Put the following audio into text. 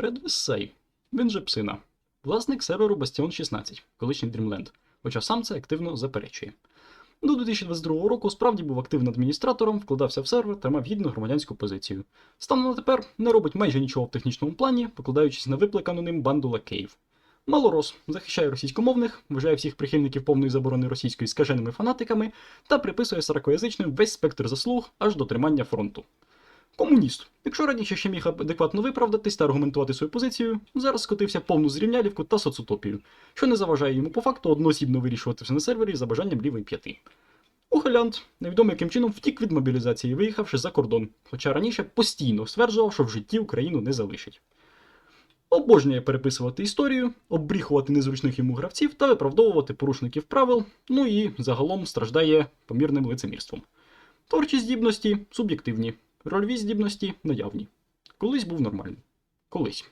Редвесей, він же псина, власник серверу Bastion 16, колишній Dreamland, хоча сам це активно заперечує. До 2022 року справді був активним адміністратором, вкладався в сервер та мав гідну громадянську позицію. Станом на тепер не робить майже нічого в технічному плані, покладаючись на випликану ним банду лакеїв. Малорос захищає російськомовних, вважає всіх прихильників повної заборони російської скаженими фанатиками та приписує сорокоязичним весь спектр заслуг аж до тримання фронту. Комуніст, якщо раніше ще міг адекватно виправдатись та аргументувати свою позицію, зараз скотився повну зрівнялівку та соцутопію, що не заважає йому по факту одноосібно вирішувати все на сервері за бажанням лівої п'яти. Ухилянт невідомо яким чином втік від мобілізації, виїхавши за кордон, хоча раніше постійно стверджував, що в житті Україну не залишить. Обожнює переписувати історію, обріхувати незручних йому гравців та виправдовувати порушників правил, ну і загалом страждає помірним лицемірством. Творчі здібності суб'єктивні, рольові здібності наявні. Колись був нормальний. Колись.